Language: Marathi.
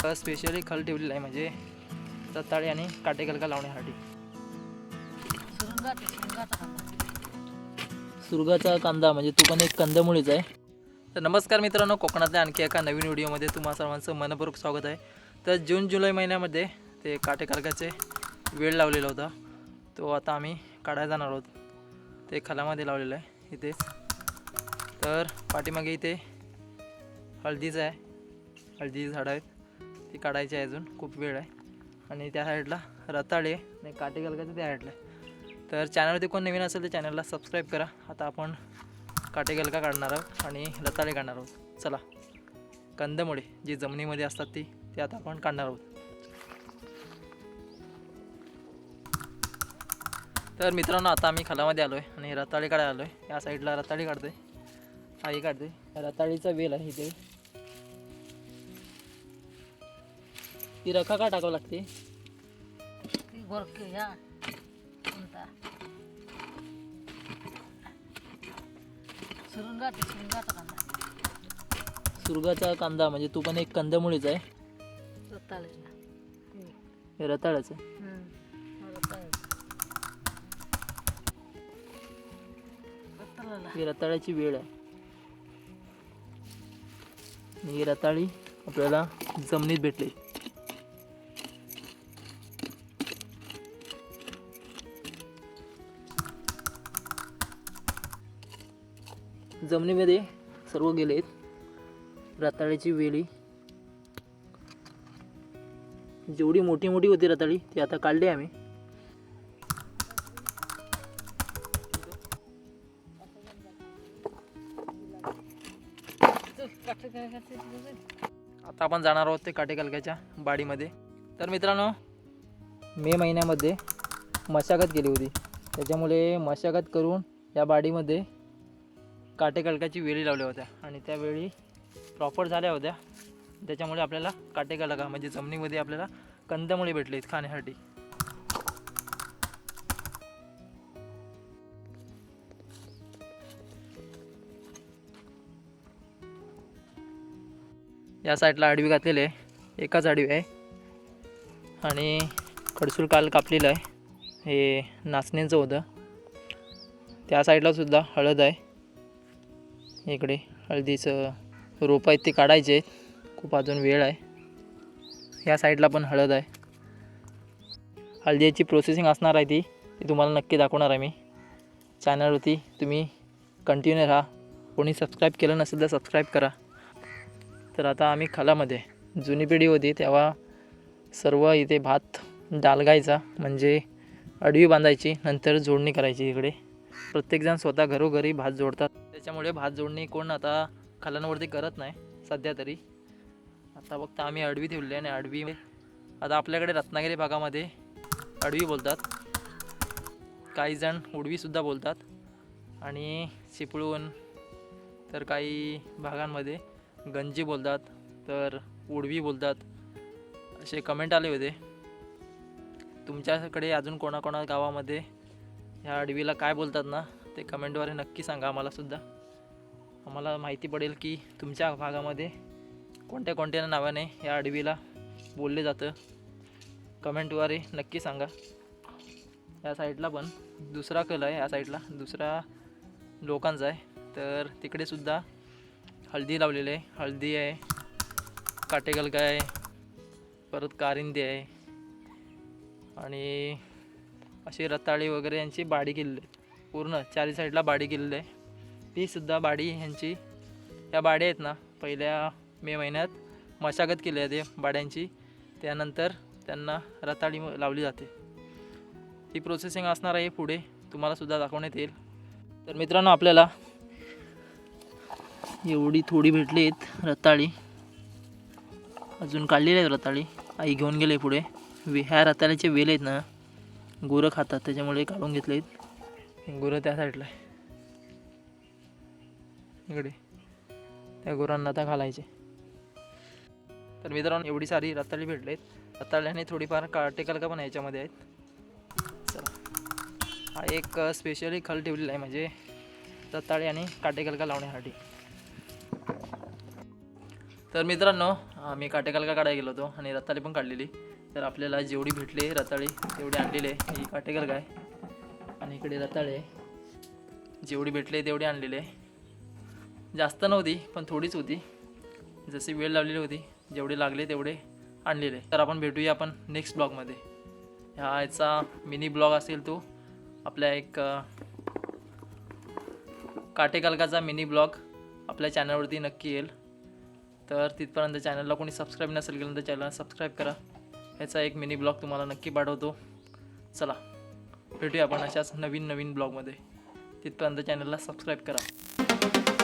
स्पेशली खल ठेवलेला आहे म्हणजे रताळे आणि काटेकलका लावण्यासाठी. सुरुंगाचा कांदा सुरगाचा कांदा म्हणजे तो पण एक कंदमुळीच आहे. तर नमस्कार मित्रांनो कोकणातल्या आणखी एका नवीन व्हिडिओमध्ये तुम्हा सर्वांचं मनपूर्वक स्वागत आहे. तर जून जुलै महिन्यामध्ये ते काटेकलकाचे वेळ लावलेला होता. तो आता आम्ही काढायला जाणार आहोत. ते खलामध्ये लावलेलं आहे इथेच तर पाठीमागे इथे हळदीचं आहे. हळदी झाडं आहेत. ती काढायची आहे अजून खूप वेळ आहे. आणि त्या साईडला रताळे आणि काटेकलकाचं त्या साईडला आहे. तर चॅनलवरती कोण नवीन असेल तर चॅनलला सबस्क्राईब करा. आता आपण काटे गलका काढणार आहोत आणि रताळे काढणार आहोत. चला. कंदमुळे जी जमिनीमध्ये असतात ती ते आता आपण काढणार आहोत. तर मित्रांनो आता आम्ही खलामध्ये आलो आहे आणि रताळे काढायला आलो आहे या साईडला रताळी काढते आई काढते रताळीचा वेल आहे इथे. ती रखा का टाकावं लागते? ती गोरके ह्या कोणता? सुरुंगात सुरुंगाचा कांदा. सुरगाचा कांदा म्हणजे तो पण एक कंदमुळीच आहे. रताळेला हे रताळाचं रताळेला. ही रताळ्याची वेळ आहे. ही रताळी आपल्याला जमिनीत भेटली. जमिनीमध्ये सर्व गेलेत. रताळ्याची वेली. जेवढी मोठी मोठी होती रताळी ती आता काढली आम्ही. आता आपण जाणार आहोत ते काटेकलक्याच्या बाडीमध्ये. तर मित्रांनो मे महिन्यामध्ये मशागत केली होती. त्याच्यामुळे मशागत करून या बाडीमध्ये काटेकलकाची वेळी लावल्या होत्या. आणि त्या वेळी प्रॉपर झाल्या होत्या. त्याच्यामुळे आपल्याला काटेकलका म्हणजे जमिनीमध्ये आपल्याला कंदमुळे भेटले खाण्यासाठी. या साईडला आडवी घातलेली आहे. एकाच आडवी आहे. आणि खडसूळ काल कापलेलं आहे. हे नाचण्यांचं होतं. त्या साईडला सुद्धा हळद आहे. इकडे हळदीचं रोप आहेत ते काढायचे आहेत. खूप अजून वेळ आहे. या साईडला पण हळद आहे. हळदीची प्रोसेसिंग असणार आहे ती. ती तुम्हाला नक्की दाखवणार आहे मी. चॅनलवरती तुम्ही कंटिन्यू राहा. कोणी सबस्क्राईब केलं नसेल तर सबस्क्राईब करा. तर आता आम्ही खालामध्ये. जुनी पिढी होती तेव्हा सर्व इथे भात डालगायचा म्हणजे अडवी बांधायची नंतर जोडणी करायची इकडे. प्रत्येकजण स्वतः घरोघरी भात जोडतात. त्याच्यामुळे भात जोडणी कोण आता खालांवरती करत नाही सध्या तरी. आता फक्त आम्ही अडवी ठेवली आणि अडवी म्हणजे आता आपल्याकडे रत्नागिरी भागामध्ये अडवी बोलतात. काही जण उडवीसुद्धा बोलतात. आणि चिपळूण तर काही भागांमध्ये गंजी बोलतात तर उडवी बोलतात. असे कमेंट आले होते. तुमच्याकडे अजून कोणाकोणा गावामध्ये ह्या अडवीला काय बोलतात ना? ते कमेंटद्वारे नक्की सांगा आम्हालासुद्धा आम्हाला माहिती पडेल की तुमच्या भागामध्ये कोणत्या कोणत्या नावाने या अडवीला बोलले जातं. कमेंटद्वारे नक्की सांगा. या साईडला पण दुसरा कल आहे या साईडला दुसरा लोकांचा आहे. तर तिकडेसुद्धा हळदी लावलेली आहे. हळदी आहे काटेगलका आहे परत कारिंदी आहे. आणि अशी रताळी वगैरे यांची बाडी केलेली आहे पूर्ण चारी साईडला बाडी केलेली आहे. ती सुद्धा बाडी ह्यांची या बाड्या आहेत ना पहिल्या मे महिन्यात मशागत केली आहे ते बाड्यांची. त्यानंतर त्यांना रताळी लावली जाते. ती प्रोसेसिंग असणार आहे पुढे तुम्हालासुद्धा दाखवण्यात येईल. तर मित्रांनो आपल्याला एवढी थोडी भेटली आहेत रताळी. अजून काढलेली आहेत रताळी. आई घेऊन गेले पुढे. वे ह्या रताळ्याचे वेल आहेत ना गोरं खातात त्याच्यामुळे काढून घेतले आहेत. गुरं त्या साईडला आहे. इकडे. त्या गुरांना आता घालायचे. तर मित्रांनो एवढी सारी रताळी भेटले आहेत रताळ्याने थोडीफार काटेकलका पण याच्यामध्ये आहेत. चला. हा एक स्पेशली खल ठेवलेला आहे म्हणजे रताळी आणि काटेकलका लावण्यासाठी. तर मित्रांनो आम्ही काटेकालका काढायला गेलो होतो आणि रताळी पण काढलेली. तर आपल्याला जेवढी भेटली रताळी तेवढी आणलेली आहे. ही काटेकलका आहे. आणि इकडे रताळे. जेवढी भेटले तेवढी आणलेले जास्त नव्हती पण थोडीच होती. जशी वेळ लावलेली होती जेवढे लागले तेवढे आणलेले तर आपण भेटूया आपण नेक्स्ट ब्लॉगमध्ये ह्या याचा मिनी ब्लॉग असेल तो आपल्या एक काटेकालकाचा मिनी ब्लॉग आपल्या चॅनलवरती नक्की येईल. तर तिथपर्यंत चॅनलला कोणी सबस्क्राईब नसेल केलं तर चॅनलला सबस्क्राईब करा. ह्याचा एक मिनी ब्लॉग तुम्हाला नक्की पाठवतो. चला. भेटूया आपण अशाच नवीन नवीन ब्लॉगमध्ये. तिथपर्यंत चॅनलला सबस्क्राईब करा.